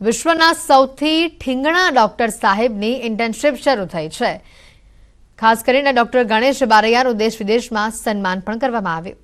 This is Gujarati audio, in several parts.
વિશ્વના સૌથી ઠીંગણા ડોક્ટર સાહેબની ઇન્ટર્નશીપ શરૂ થઈ છે. ખાસ કરીને ડોક્ટર ગણેશ બારૈયાનું દેશ વિદેશમાં સન્માન પણ કરવામાં આવ્યું.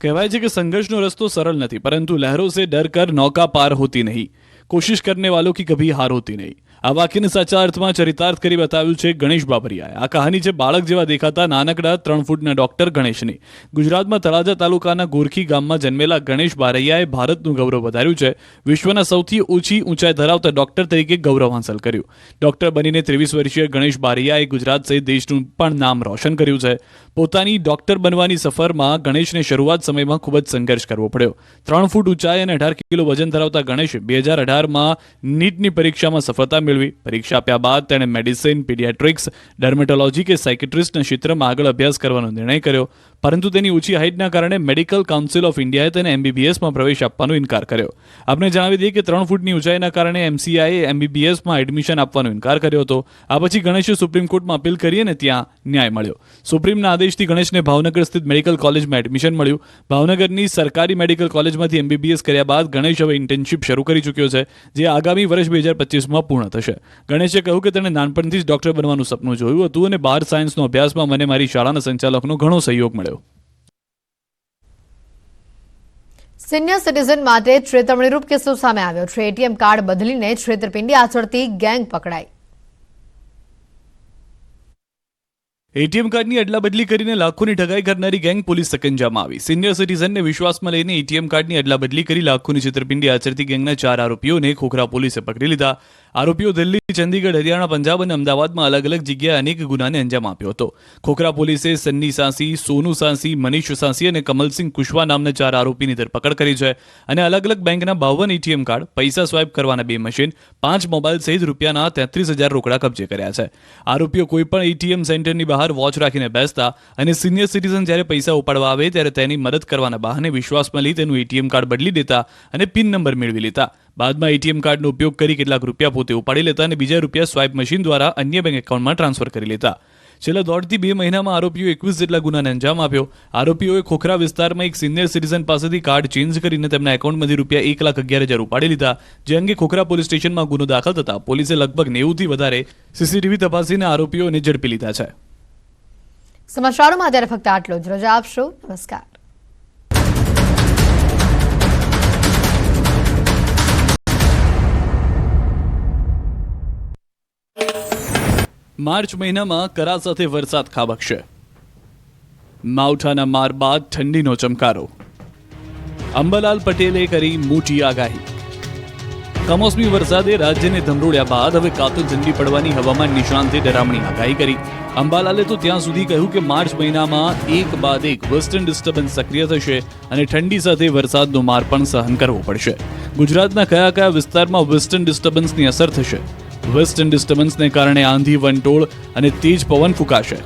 કહેવાય છે કે સંઘર્ષનો રસ્તો સરળ નથી, પરંતુ લહેરો સે ડર કર નૌકા પાર હોતી નહીં. કોશિશ કરને વાલો કી કભી હાર હોતી નહીં. આ વાક્યને સાચા અર્થમાં ચરિતાર્થ કરી બતાવ્યું છે ગણેશ બાબરિયાએ. આ કહાની છે બાળક જેવા દેખાતા નાનકડા ત્રણ ફૂટના ડોક્ટર ગણેશની. ગુજરાતમાં તળાજા તાલુકાના ગોરખી ગામમાં જન્મેલા ગણેશ બારૈયાએ ભારતનું ગૌરવ વધાર્યું છે. વિશ્વના સૌથી ઓછી ઊંચાઈ ધરાવતા ડોક્ટર તરીકે ગૌરવ હાંસલ કર્યું. ડોક્ટર બનીને ત્રેવીસ વર્ષીય ગણેશ બારૈયાએ ગુજરાત સહિત દેશનું પણ નામ રોશન કર્યું છે. પોતાની ડોક્ટર બનવાની સફરમાં ગણેશને શરૂઆત સમયમાં ખૂબ જ સંઘર્ષ કરવો પડ્યો. ત્રણ ફૂટ ઊંચાઈ અને અઢાર કિલો વજન ધરાવતા ગણેશે બે હજાર અઢારમાં નીટની પરીક્ષામાં સફળતા મેળવી પરીક્ષા આપ્યા બાદ તેણે મેડિસિન, પીડિયાટ્રિક્સ, ડર્મેટોલોજી કે સાયકેટ્રિસ્ટના ક્ષેત્રમાં આગળ અભ્યાસ કરવાનો નિર્ણય કર્યો. પરંતુ તેની ઊંચી હાઇટના કારણે મેડિકલ કાઉન્સિલ ઓફ ઇન્ડિયાએ તેને એમબીબીએસમાં પ્રવેશ આપવાનો ઇનકાર કર્યો. આપણે જણાવી દઈએ કે ત્રણ ફૂટની ઊંચાઈના કારણે એમસીઆઈએ એમબીબીએસમાં એડમિશન આપવાનો ઇનકાર કર્યો હતો. આ પછી ગણેશે સુપ્રીમ કોર્ટમાં અપીલ કરી અને ત્યાં ન્યાય મળ્યો. સુપ્રીમના આદેશથી ગણેશને ભાવનગર સ્થિત મેડિકલ કોલેજમાં એડમિશન મળ્યું. ભાવનગરની સરકારી મેડિકલ કોલેજમાંથી એમબીબીએસ કર્યા બાદ ગણેશ હવે ઇન્ટર્નશીપ શરૂ કરી ચૂક્યો છે, જે આગામી વર્ષ બે હજાર પચીસમાં પૂર્ણ થશે. ગણેશે કહ્યું કે તેણે નાનપણથી જ ડોક્ટર બનવાનું સપનું જોયું હતું અને બાર સાયન્સનો અભ્યાસમાં મને મારી શાળાના સંચાલકનો ઘણો સહયોગ મળ્યો. સિનિયર સિટીઝન માટે છેતરમણીરૂપ કિસ્સો સામે આવ્યો છે. એટીએમ કાર્ડ બદલીને છેતરપિંડી આચરતી ગેંગ પકડાઈ. એટીએમ કાર્ડની અદલાબદલી કરીને લાખોની ઠગાઈ કરનારી ગેંગ પોલીસ સકંજામાં આવી. સિનિયર સિટીઝનને વિશ્વાસમાં લઈને એટીએમ કાર્ડની અદલાબદલી કરી લાખોની છેતરપિંડી આચરતી ગેંગના ચાર આરોપીઓને ખોખરા પોલીસે પકડી લીધા. આરોપીઓ દિલ્હી, ચંદીગઢ, હરિયાણા, પંજાબ અને અમદાવાદમાં અલગ અલગ જગ્યાએ અનેક ગુનાને અંજામ આપ્યો હતો. ખોખરા પોલીસે સન્ની સાંસી, સોનુ સાંસી, મનીષ સાંસી અને કમલસિંહ કુશવા નામના ચાર આરોપીની ધરપકડ કરી છે અને અલગ અલગ બેંકના બાવન એટીએમ કાર્ડ, પૈસા સ્વાઇપ કરવાના બે મશીન, પાંચ મોબાઈલ સહિત રૂપિયાના તેત્રીસ હજાર રોકડા કબજે કર્યા છે. આરોપીઓ કોઈપણ એટીએમ સેન્ટરની બહાર વોચ રાખીને બેસતા અને સિનિયર સિટીઝન જ્યારે પૈસા ઉપાડવા આવે ત્યારે તેની મદદ કરવાના બહાને વિશ્વાસમાં લઈ તેનું એટીએમ કાર્ડ બદલી દેતા અને પિન નંબર મેળવી લેતા. બાદમાં એટીએમ કાર્ડનો ઉપયોગ કરી કેટલાક રૂપિયા પોતે ઉપાડી લેતા અને બીજા રૂપિયા સ્વાઇપ મશીન દ્વારા અન્ય બેંક એકાઉન્ટમાં ટ્રાન્સફર કરી લેતા. છેલ્લા દોઢથી બે મહિનામાં આરોપીઓ એકવીસ જેટલા ગુનાને અંજામ આપ્યો. આરોપીઓએ ખોખરા વિસ્તારમાં એક સિનિયર સિટીઝન પાસેથી કાર્ડ ચેન્જ કરીને તેમના એકાઉન્ટમાંથી રૂપિયા એક લાખ અગિયાર હજાર ઉપાડી લીધા. જે અંગે ખોખરા પોલીસ સ્ટેશનમાં ગુનો દાખલ થતા પોલીસે લગભગ નેવુંથી વધારે સીસીટીવી તપાસીને આરોપીઓને ઝડપી લીધા છે. સમાચારોમાં અત્યારે ફક્ત આટલો જ. રજા આપશો. નમસ્કાર. માર્ચ મહિનામાં કરા સાથે વરસાદ ખાબકશે. માવઠાના માર બાદ ઠંડીનો ચમકારો. અંબાલાલ પટેલે કરી મોટી આગાહી. કમોસમી વરસાદે રાજ્યને ધમરોળ્યા બાદ હવે કાતો ઠંડી પડવાની હવામાન નિષ્ણાંતે ડરામણી આગાહી કરી. અંબાલાલે તો ત્યાં સુધી કહ્યું કે માર્ચ મહિનામાં એક બાદ એક વેસ્ટર્ન ડિસ્ટર્બન્સ સક્રિય થશે અને ઠંડી સાથે વરસાદનો માર પણ સહન કરવો પડશે. ગુજરાતના કયા કયા વિસ્તારમાં વેસ્ટર્ન ડિસ્ટર્બન્સની અસર થશે? વેસ્ટર્ન ડિસ્ટર્બન્સને કારણે આંધી, વંટોળ અને તેજ પવન ફૂંકાશે.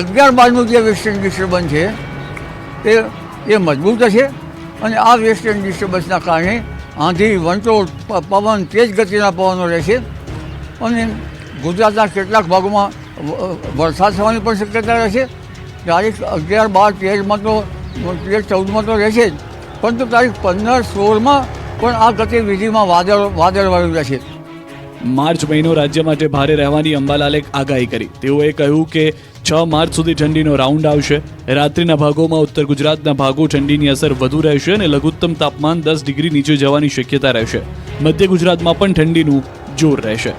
અગિયાર બારનું જે વેસ્ટર્ન ડિસ્ટર્બન્સ છે, તે એ મજબૂત હશે અને આ વેસ્ટર્ન ડિસ્ટર્બન્સના કારણે આંધી વંટોળ પવન તેજ ગતિના પવનો રહેશે અને ગુજરાતના કેટલાક ભાગોમાં વરસાદ થવાની પણ શક્યતા રહેશે તારીખ અગિયાર, બાર, તેરમાં તો તેર ચૌદમાં તો રહેશે જ. પરંતુ તારીખ પંદર, સોળમાં પણ આ ગતિવિધિમાં વાદળ વાદળવાળું રહેશે માર્ચ મહિનો રાજ્ય માટે ભારે રહેવાની અંબાલાલે આગાહી કરી. તેઓએ કહ્યું કે છ માર્ચ સુધી ઠંડીનો રાઉન્ડ આવશે. રાત્રિના ભાગોમાં ઉત્તર ગુજરાતના ભાગો ઠંડીની અસર વધુ રહેશે અને લઘુત્તમ તાપમાન દસ ડિગ્રી નીચે જવાની શક્યતા રહેશે. મધ્ય ગુજરાતમાં પણ ઠંડીનું જોર રહેશે.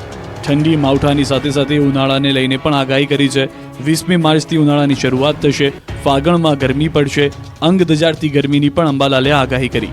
ઠંડી માવઠાની સાથે સાથે ઉનાળાને લઈને પણ આગાહી કરી છે. વીસમી માર્ચથી ઉનાળાની શરૂઆત થશે. ફાગણમાં ગરમી પડશે. અંગ દજાડતી ગરમીની પણ અંબાલાલે આગાહી કરી.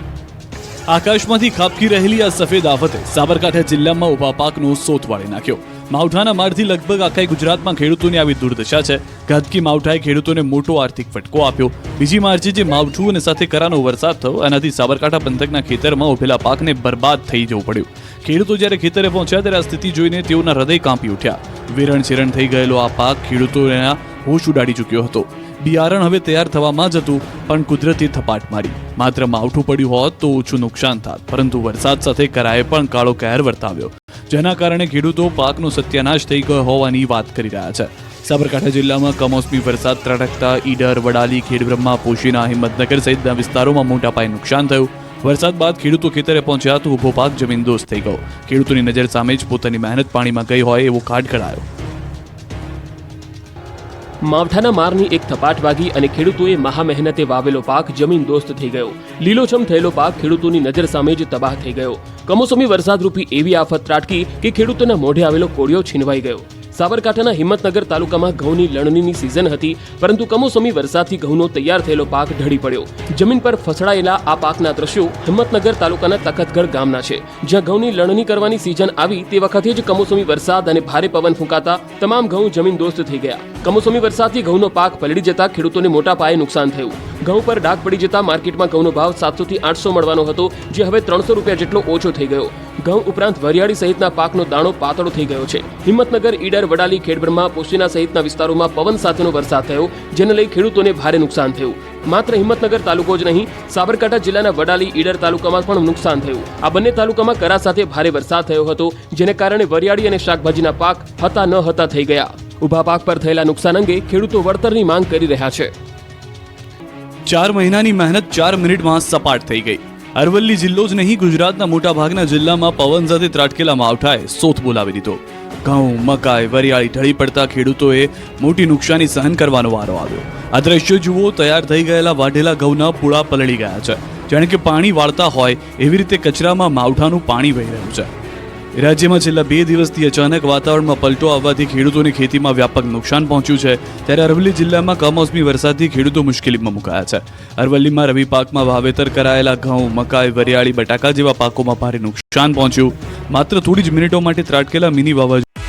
આકાશમાંથી ખાબકી રહેલી આ સફેદ આફતે સાબરકાંઠા જિલ્લામાં ઊભા પાકનો સોત વાળી નાખ્યો. માવઠાના મારથી લગભગ આખા ગુજરાતમાં ખેડૂતોની આવી દુર્દશા છે. ઘાતકી માવઠાએ ખેડૂતોને મોટો આર્થિક ફટકો આપ્યો. બીજી માર્ચે જે માવઠું અને સાથે કરાનો વરસાદ થયો એનાથી સાબરકાંઠા પંથકના ખેતરમાં ઉભેલા પાકને બરબાદ થઈ જવું પડ્યું. ખેડૂતો જ્યારે ખેતરે પહોંચ્યા ત્યારે આ સ્થિતિ જોઈને તેઓના હૃદય કાંપી ઉઠ્યા. વેરણ ચેરણ થઈ ગયેલો આ પાક ખેડૂતોના હોશ ઉડાડી ચૂક્યો હતો. બિયારણ હવે તૈયાર થવામાં જ હતું, પણ કુદરતી થપાટ મારી. માત્ર માવઠું પડ્યું હોત તો ઓછું નુકસાન થાત, પરંતુ વરસાદ સાથે કરાએ પણ કાળો કહેર વર્તાવ્યો. જેના કારણે ખેડૂતો પાકનો સત્યાનાશ થઈ ગયો હોવાની વાત કરી રહ્યા છે. સાબરકાંઠા જિલ્લામાં કમોસમી વરસાદ ત્રાટકતા, ઈડર, વડાલી, ખેડબ્રહ્મા, પોશીના, હિંમતનગર સહિતના વિસ્તારોમાં મોટા પાયે નુકસાન થયું. વરસાદ બાદ ખેડૂતો ખેતરે પહોંચ્યા તો ઊભો પાક જમીનદોસ્ત થઈ ગયો. ખેડૂતોની નજર સામે જ પોતાની મહેનત પાણીમાં ગઈ હોય એવો કાઢ કઢાયો માવઠાના મારની એક થપાટ વાગી અને ખેડૂતોએ મહા મહેનતે વાવેલો પાક જમીન દોસ્ત થઈ ગયો. લીલોછમ થયેલો પાક ખેડૂતોની નજર સામે જ તબાહ થઈ ગયો. કમોસમી વરસાદરૂપી એવી આફત ત્રાટકી કે ખેડૂતોના મોઢે આવેલો કોળિયો છીનવાઈ ગયો. સાબરકાંઠાના હિંમતનગર તાલુકામાં ઘઉંની લણણીની સિઝન હતી, પરંતુ કમોસમી વરસાદથી ઘઉંનો તૈયાર થયેલો પાક ઢળી પડ્યો. જમીન પર ફસડાયેલા આ પાકના દ્રશ્યો હિંમતનગર તાલુકાના તખતગઢ ગામના છે. જ્યાં ઘઉંની લણણી કરવાની સિઝન આવી, તે વખતે જ કમોસમી વરસાદ અને ભારે પવન ફૂંકાતા તમામ ઘઉં જમીન દોસ્ત થઈ ગયા. કમોસમી વરસાદથી ઘઉંનો પાક પલળી જતા ખેડૂતોને મોટા પાયે નુકસાન થયું. ઘઉં પર ડાઘ પડી જતા માર્કેટમાં ઘઉંનો ભાવ સાતસોથી આઠસો મળવાનો હતો, જે હવે ત્રણસો રૂપિયા જેટલો ઓછો થઈ ગયો. ઘઉં ઉપરાંત વરિયાળી સહિતના પાકનો દાણો પાતળો થઈ ગયો છે. હિંમતનગર, ઈડર, વડાલી, ખેડબ્રહ્મા, પોશીના સહિતના વિસ્તારોમાં પવન સાથેનો વરસાદ થયો, જેને લઈ ખેડૂતોને ભારે નુકસાન થયું. માત્ર હિંમતનગર તાલુકો જ નહીં, સાબરકાંઠા જિલ્લાના વડાલી, ઈડર તાલુકામાં પણ નુકસાન થયું. આ બંને તાલુકામાં કરા સાથે ભારે વરસાદ થયો હતો, જેને કારણે વરિયાળી અને શાકભાજીના પાક હતા ન હતા થઈ ગયા. ઊભા પાક પર થયેલા નુકસાન અંગે ખેડૂતો વળતરની માંગ કરી રહ્યા છે. ચાર મહિનાની મહેનત ચાર મિનિટમાં સપાટ થઈ ગઈ. અરવલ્લી જિલ્લો જ નહીં, ગુજરાતના મોટાભાગના જિલ્લામાં પવન સાથે ત્રાટકેલા માવઠાએ સોથ બોલાવી દીધો. ઘઉં, મકાઈ, વરિયાળી, ઢળી પડતા ખેડૂતોએ મોટી નુકસાની સહન કરવાનો વારો આવ્યો. આ દ્રશ્યો જુઓ, તૈયાર થઈ ગયેલા વાઢેલા ઘઉંના પૂળા પલળી ગયા છે. જાણે કે પાણી વાળતા હોય, એવી રીતે કચરામાં માવઠાનું પાણી વહી રહ્યું છે. રાજ્યમાં છેલ્લા બે દિવસથી અચાનક વાતાવરણમાં પલટો આવવાથી ખેડૂતોની ખેતીમાં વ્યાપક નુકસાન પહોંચ્યું છે. ત્યારે અરવલ્લી જિલ્લામાં કમોસમી વરસાદથી ખેડૂતો મુશ્કેલીમાં મુકાયા છે. અરવલ્લીમાં રવિ પાકમાં વાવેતર કરાયેલા ઘઉં, મકાઈ, વરિયાળી, બટાકા જેવા પાકોમાં ભારે નુકસાન પહોંચ્યું. માત્ર થોડી જ મિનિટો માટે ત્રાટકેલા મિની વાવાઝોડા